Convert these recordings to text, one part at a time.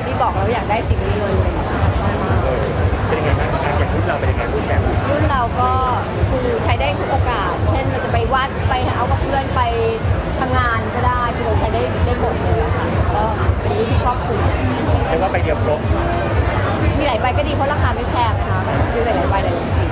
าอยากได้ไม่ได้บอกแล้วอยากได้สีเงินเลยเออเป็นยังไงบ้างการอย่างรุ่นเราเป็นยังไงรุ่นแบบนี้รุ่นเราก็คือใช้ได้ทุกโอกาส เช่นเราจะไปวัดไปเอากับเพื่อนไปทำงานก็ได้คือเราใช้ได้ได้หมดเลยอะค่ะก็เป็นรุ่นที่ครอบคลุมเรียกว่าไปเดียวครบมีหลายใบก็ดีเพราะราคาไม่แพงนะคะซื้อหลายๆใบหลายๆสี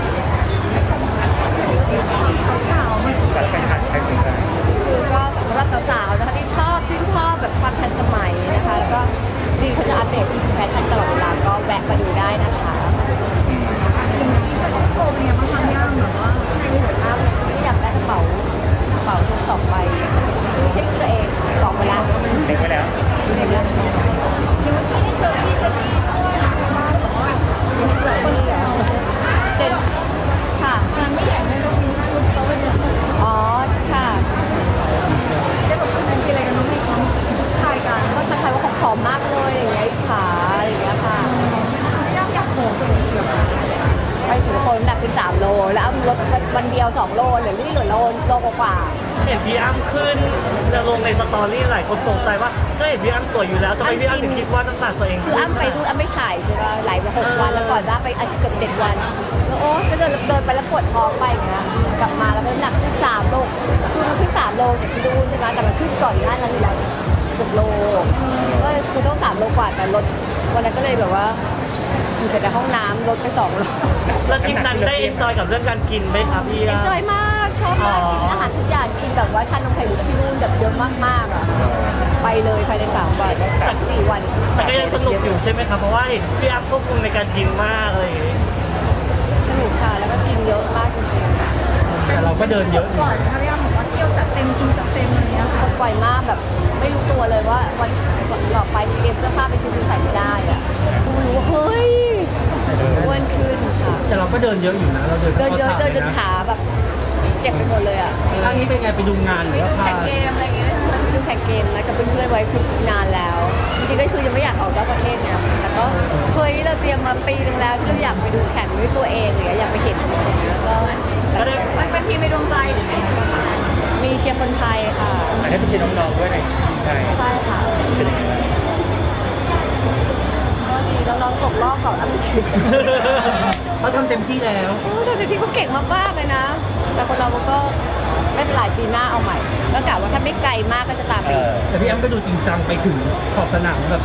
วันเดียว 2 โลเหลือนี่เหลือโลโลกว่าเห็นพี่อ้ำขึ้นแล้วลงในสตอรี่หลายคนตกใจว่าก็เห็นพี่อ้ำสวยอยู่แล้วทำไมพี่อ้ำถึงคิดว่าน้ำหนักตัวเองคืออ้ำไปดูอ้ำไม่ถ่ายใช่ป่ะหลายหกวันแล้วก่อนว่าไปอาทิตย์เกือบเจ็ดวันแล้วโอ้ก็เดินเดินไปแล้วปวดท้องไปอย่างเงี้ยกลับมาแล้วก็หนักขึ้น3โลคือมันขึ้น3โลจากที่ดูใช่ไหมแต่มันขึ้นก่อนหน้านั้นอยู่แล้วเกือบโลก็คือต้อง3โลกว่าแต่ลดวันนั้นก็เลยแบบว่า อยู่แต่ในห้องน้ำลดไป2โลแล้วทริปนั้นได้เอนจอยกับเรื่องการกินไหมครับพี่เอ็นอ้ำจอยมากชอบมากกินอาหารทุกอย่างกินแบบว่าชานมไข่มุกที่นู่นแบบเยอะมากๆอะไปเลยภายในสามวันสี่วันแต่ก็ยังสนุกอยู่ใช่ไหมครับเพราะว่าเห็นพี่อ้ำควบคุมในการกินมากอะไรอย่างงี้สนุกค่ะแล้วก็กินเยอะมากจริงแต่เราก็เดินเยอะอยู่ ก่อนนะคะย่ามบอกว่า ก็เดินเยอะอยู่นะเราเดินเดินเยอะเดินจนขาแบบเจ็บไปหมดเลยอะครั้งนี้เป็นไงไปดูงานหรือว่าพาดูแข่งเกมนะกับเพื่อนๆไว้คือนานแล้ว จริงๆก็คือยังไม่อยากออกนอกประเทศเนี่ยแต่ก็เฮ้ยเราเตรียมมาปีนึงแล้วที่เราอยากไปดูแข่งด้วยตัวเองหรืออยากไปเห็นอะไรอย่างเงี้ยก็ก็ได้มันเป็นทีมในดวงใจมีเชียร์คนไทยค่ะอันนี้ไปเชียร์น้องๆด้วยในไทยใช่ค่ะเป็นยังไงบ้างก็ดีน้องๆตกรอบก่อนอันนี้ เขาทำเต็มที่แล้วแต่จริงๆเขาเก่งมากๆเลยนะ แต่คนเรามันก็ไม่เป็นไรปีหน้าเอาใหม่ ก็กะว่าถ้าไม่ไกลมากก็จะตามไปเออแต่พี่อ้ำก็ดูจริงจังไปถึงขอบสนามแบบ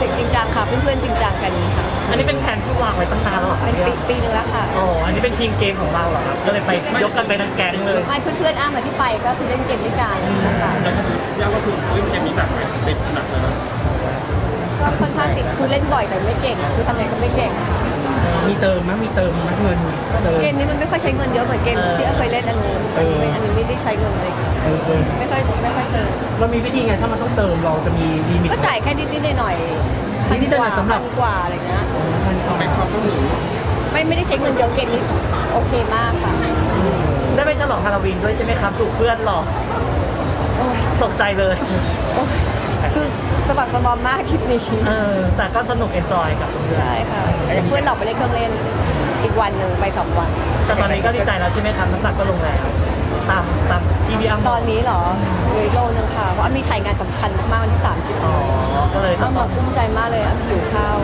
สิ่งจริงจังค่ะ เพื่อนๆจริงจังกันค่ะอันนี้เป็นแผนที่วางไว้ตั้งนานแล้วเหรอครับเป็นพี่ปีอ้ำปีนึงแล้วค่ะอ๋อ อันนี้เป็นทีมเกมของเราเหรอครับ ก็เลยไปยกกันไปทั้งแก๊งเลยไม่เพื่อนๆอ้างมาที่ไปก็คือเล่นเกมด้วยกันค่ะย่าว่าคือเล่นเกมนี้หนักไหมติดหนักเลยนะก็ค่อนข้างติดคือเล่นบ่อยแต่ไม่เก่งคือทำอะไรก็ไม่เก่ง มีเติมมั้ยมีเติมมั้ยเงินเติม เกมนี้มันไม่ค่อยใช้เงินเยอะเหมือนเกมที่อ้ำเคยเล่นอันนู้นอันนี้ไม่อันนี้ไม่ได้ใช้เงินเลยเออเออไม่ค่อยไม่ค่อยเติมเรามีวิธีไงถ้ามันต้องเติมเราจะมีลิมิต ก็จ่ายแค่นิดๆหน่อยๆพันนิดๆกหน่ว่าอยๆสำหรับ พันกว่าอะไรเงี้ยเป็นความต้องหนูไม่ไม่ได้ใช้เงินเยอะเกมนี้โอเคมากค่ะได้ไปฉลองฮาโลวีนด้วยใช่ไหมครับถูกเพื่อนหลอกโอ้ยตกใจเลย โอ้ย คือสะบักสะบอมมากทริปนี้เออ แต่ก็สนุกเอนจอยกับเพื่อน ใช่ค่ะเพื่อนหลอกไปเล่นเครื่องเล่น อีกวันหนึ่งไปสองวัน แต่ตอนนี้ก็ดีใจแล้วใช่ไหมครับน้ำหนักก็ลงแล้ว ตามตามที่พี่อ้ำบตออกนนี้เหรอเหลืออีกโลนึงค่ะ เพราะอ้ำมีถ่ายงานสำคัญมากๆวันที่ 30อ๋อ ก็เลยต้ออ้ำงมากุ้มใจมากเลยอ้ำหิวข้าว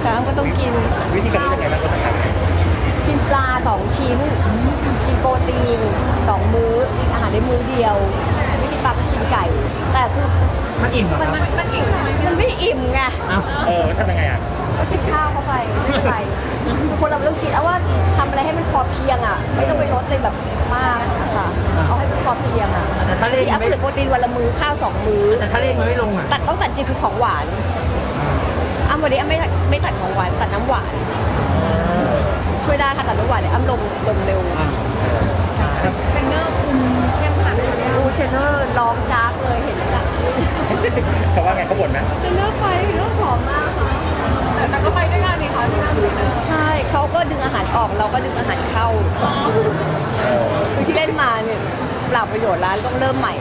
แต่อ้ำก็ต้องกินวิธีการเล่นยังไงบ้างก็ต้องทำไงกินปลาสองชิ้น กินโปรตีนสองมื้อกินอาหารได้มื้อเดียวไม่กิน ปลาก็กินไก่ แต่คือมันอิ่มเหรอมันครับมันมันอิ่มใช่ไหมมันไม่อิ่มไงเอ้าเออทำยังไงอะ ก็กินข้าวเข้าไปไม่เป็นไรคือคนเราต้องกินเอาว่าทำอะไรให้มันพอเพียงอะ ไม่ต้องไปลดเลยแบบมากนะคะเอาให้มันพอเพียงอะแต่ถ้าเล่นที่อัพไม่ เหลือโปรตีนวันละมื้อข้าวสองมื้อ แต่ถ้าเล่นมันไม่ลงอะ ตัดต้องตัดจริงคือของหวานอ้ำวันนี้อ้ำไม่ไม่ตัดของหวานตัดน้ำหวาน ช่วยได้ค่ะตัดน้ำหวานเนี่ยอ้ำลงลงเร็วอะเทรนเนอร์คุณเข้มขนาดไหน เนี่ยดูเทรนเนอร์ลองจ้ากเลยเห็นแล้วเขาว่าไงเขาบ่นไหมเทรนเนอร์ไปเทรนเนอร์ผอมมากค่ะแต่ก็ไปด้วยกันนี่ค่ะที่นั่นเทรนเนอร์ใช่เขาก็ดึงอาหารออกเราก็ดึงอาหารเข้าคือที่เล่นมาเนี่ยเปล่าประโยชน์แล้วต้องเริ่มใหม่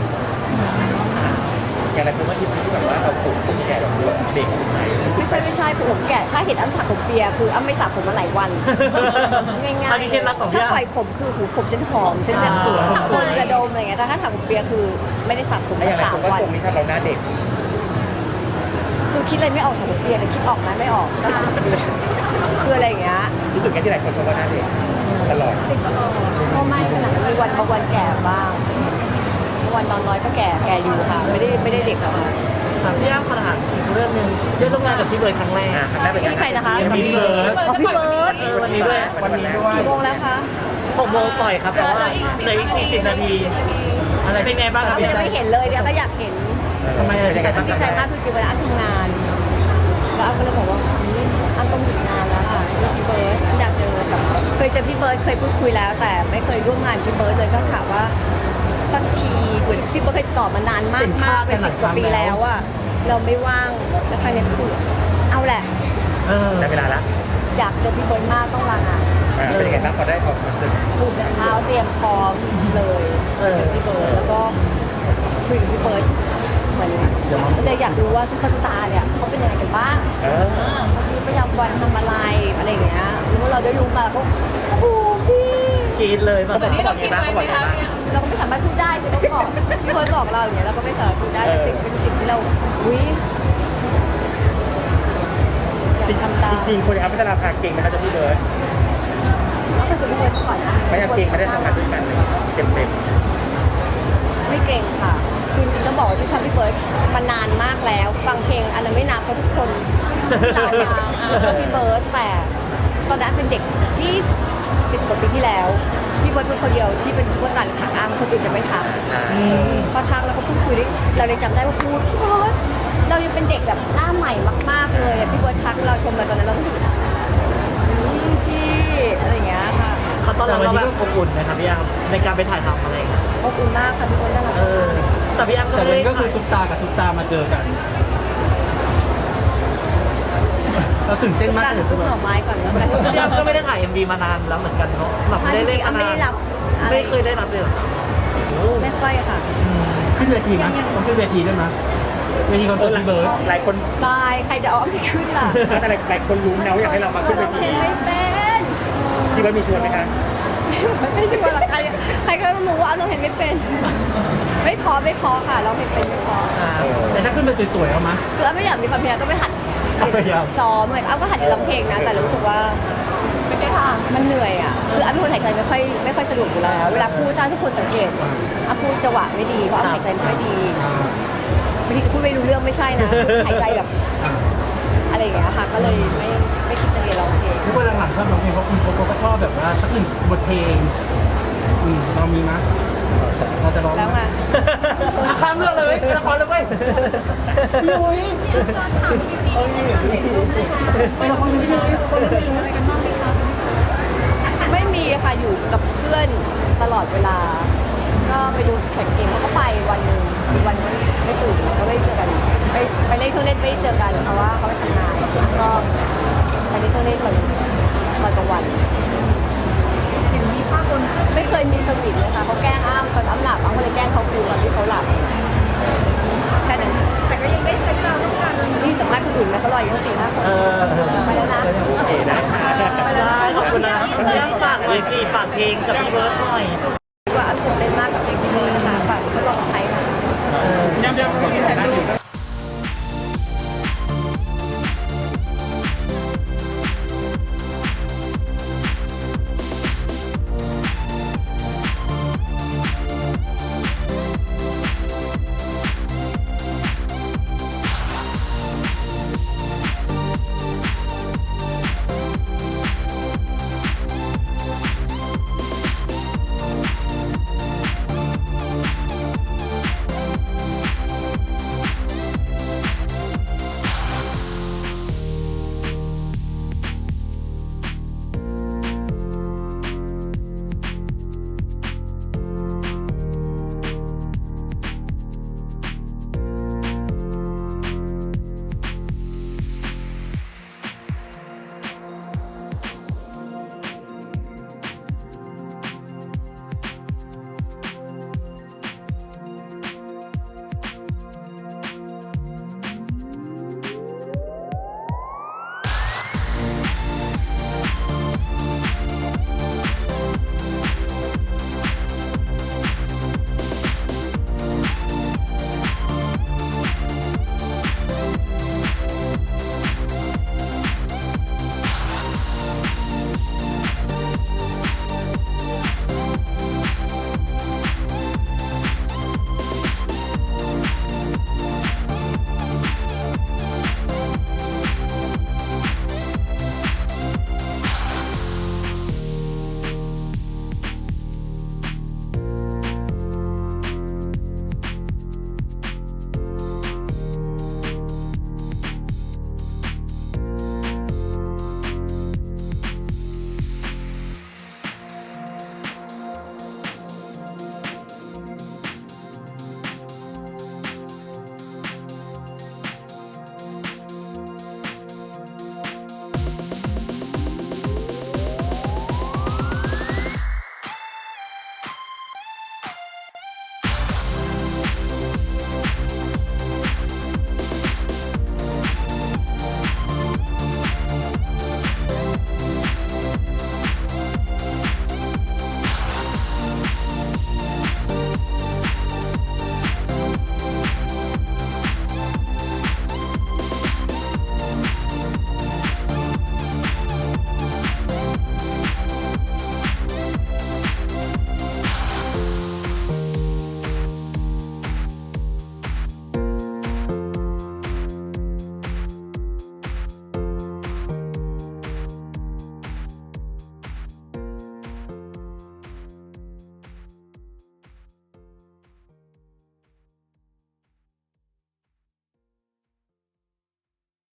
อย่างไรผมว่าที่ที่แบบว่าเราปลูกผมแก่แบบเด็กไหนไม่ใช่ไม่ใช่ผมแก่ถ้าเห็นอ้ำถักผมเปียคืออ้ำไม่สระผมมาหลายวัน ง่ายๆอันนี้เคล็ดลับของพี่ถ้าอ้ำ ปล่อยผมคือหูผมฉันหอมฉันแบบสวยอ่าคนจะดมอะไรเงี้ยแต่ถ้าถักผมเปียคือไม่ได้สระผมแล้วอมาย่างไรสาผมมว่าวันทรงนี้ทำเราหน้าเด็กคือคิดอะไรไม่ออกถักผมเปียแต่คิดออกนะไม่ออกก็ถักผมเปียคืออะไรอย่างเงี้ย รู้สึกไงที่หลายคนชมว่าหน้าเด็กตลอด ก็ไม่ขนาดนั้นมีวันบางวันแก่บ้างบาง วันนอนน้อยก็แก่แก่อยู่ค่ะ ไม่ได้ไม่ได้เด็กหรอกค่ะถามพี่อ้ำขนาดอีกเรื่องหนึ่งได้ร่วมงานกับพี่เบิร์ดครั้งแรกอะครั้งแรกเป็นนี่ใครนะคะกับพี่เบิร์ด อ๋อพี่เบิร์ดเออวันนี้ด้วยวันนี้ด้วยกี่โมงแล้วคะหกโมงปล่อยครับแต่ว่าเหลืออีกสี่สิบนาที อะไรเป็นไงบ้างครับเราพี่ยังไม่เห็นเลยเดี๋ยวก็อยากเห็น ทำไมอะเป็นยังไงแต่บ้างดีใจมากคือจริงๆเวลาอ้ำทำงาน แล้วอ้ำก็เลยบอกว่าอุ๊ยอ้ำต้องหยุดงานแล้วค่ะเรื่องพี่เบิร์ดอ้ำอยากเจอแบบเคยเจอพี่เบิร์ดเคยพูดคุยแล้ว แต่ไม่เคยร่วมงานพี่เบิร์ดเลยก็ถามว่าสักทีเหมือน พี่เบิร์ดเคยตอบมานานมากมากเป็นสิบกว่าปีแล้วอะเราไม่ว่างแล้วครั้งนี้คือเอาแหละเออได้เวลาละอยากเจอพี่เบิร์ดมากต้องลางานอะเป็นยังไงบ้างพอได้ออกมาเจอตื่นแต่เช้าเตรียมพร้อมเลยเจอพี่เบิร์ดแล้วก็คุยกับพี่เบิร์ดเหมือนเลยอยากรู้ว่าซุปเปอร์สตาร์เนี่ยเขาเป็นยังไงกันบ้างเออเขาชีวิตประจำวันทำอะไรอะไรอย่างเงี้ยแล้วเราได้รู้มาเขาโอ้โหพี่ กรีดเลยป่ะเขาบอกเขาบอกไงบ้างเขาบอกไงบ้าง เราก็ไม่สามารถพูดได้จะต้องบอกพี่เบิร์ดบอกเราอย่างเงี้ยเราก็ไม่สามารถพูดได้แต่สิ่งเป็นสิ่งที่เราวิอยากทำตามจริงๆคนอย่างอัพพัชราภาเก่งนะครับเจ้าพี่เบิร์ดแล้วก็จะพี่เบิร์ดก่อนนะไม่ยังเก่งไม่ได้ทำงานด้วยกันเลยเต็มไม่เก่งค่ะคือจริงๆต้องบอกว่าที่ทำพี่เบิร์ดมานานมากแล้ว ฟังเพลงอันนั้นไม่นับเพราะทุกคนเราอะชอบพี่เบิร์ดแต่ ตอนนั้นเป็นเด็กที่สิบกว่าปีที่แล้วพี่เบิร์ดเป็นคนเดียวที่เป็นชุดตันถักอ้ามคนอื่นจะไม่ทักๆอ่าเขาทักแล้วก็พูดคุยได้เราเลยจำได้ว่าพูดพี่เบิร์ดเรายังเป็นเด็กแบบหน้าใหม่มาก ๆ เลยอะพี่เบิร์ดทักเราชมเราตอนนั้นเราก็รู้สึกนี่พี่อะไรอย่างเงี้ยค่ะเขาตอนรับเราแบบอบอุ่นนะครับพี่อ้ำในการไปถ่ายทำอะไรอย่างเงี้ยขอบคุณมากค่ะพี่เบิร์ดน่ารักเออแต่พี่อ้ำก็แต่ไม่วันได้นี้ก็คือซุปตากับซุปตามาเจอกัน เราตื่นเต้นมากการซุปหน่อไม้ก่อนแล้วกันพี่อ้ำก็ไม่ได้ถ่าย MV มานานแล้วเหมือนกันเนาะแบบใช่ไม่จได้ริเล่นงๆอ้ำมาไม่นาได้นรับอะไรไม่เคยได้รับเลยเหรอโอ้ไม่ค่อยค่ะ ขึ้นเวทีนะต้องขึ้นเวทีด้วยมั้ยเวทีคอนเอเสิอร์ตพี่เบิร์ดหลายคนตายใครจะเอาอ้ำไปขึ้นล่ะแต่หลายหลายคนรู้นะว่าอยากให้เรามาขึ้นเวร้องเพลทีงไม่เป็นพี่เบิร์ดมีชวนไหมคะไม่ใช่ว่าหรอกใครใครก็ต้องรู้ว่าอ้ำร้องเพลงไม่เป็น ไม่พอไม่พอค่ะร้องเพลงเป็นไม่พอ อ่าแต่ถ้าขึ้นไปสวยๆเอามั้ยคืออ้ำไม่อยากมีความพยายามต้องไปหัดพยายาม ซ้อมเหมือนอ้ำก็หัดเรียนร้องเพลงนะ แต่รู้สึกว่าไม่ใช่ทางมันเหนื่อยอะคืออ้ำเป็นคนหายใจไม่ค่อยไม่ค่อยสะดวกอยู่แล้ว เวลาพูดถ้าทุกคนสังเกตอ้ำพูดจังหวะไม่ดีเพราะอ้ำหายใจไม่ค่อยดีอ่าบางทีจะพูดไม่รู้เรื่องไม่ใช่นะหายใจแบบอ่าอะไรอย่างเงี้ยค่ะก็เลยไม่ไม่คิดจะเรียนร้องเพลงทุกคนหลังๆชอบร้องเพลงเพราะคุณโกก็ชอบแบบว่าสักหนึ่งบทเพลงอืมเรามีมั้ยเราจะร้องแล้วไงอะข้ามเรื่องเลย เว้ยละครเลยเว้ยยุ้ยตอนถามพี่พีเห็นรูปเลยค่ะไปลองดูเลยคนมีอะไรกันบ้างไหมคะไม่มีค่ะอยู่กับเพื่อนตลอดเวลา ก็ไปดูแข่งเกมเขาก็ไปวันหนึ่งอีกวันนึงไม่ตื่นก็ไม่ได้เจอกันไปไปเล่นเครื่องเล่นไม่ได้เจอกันเพราะว่าเขาไปทำงานก็ไปเล่นเครื่องเล่นตอนตอนกลางวัน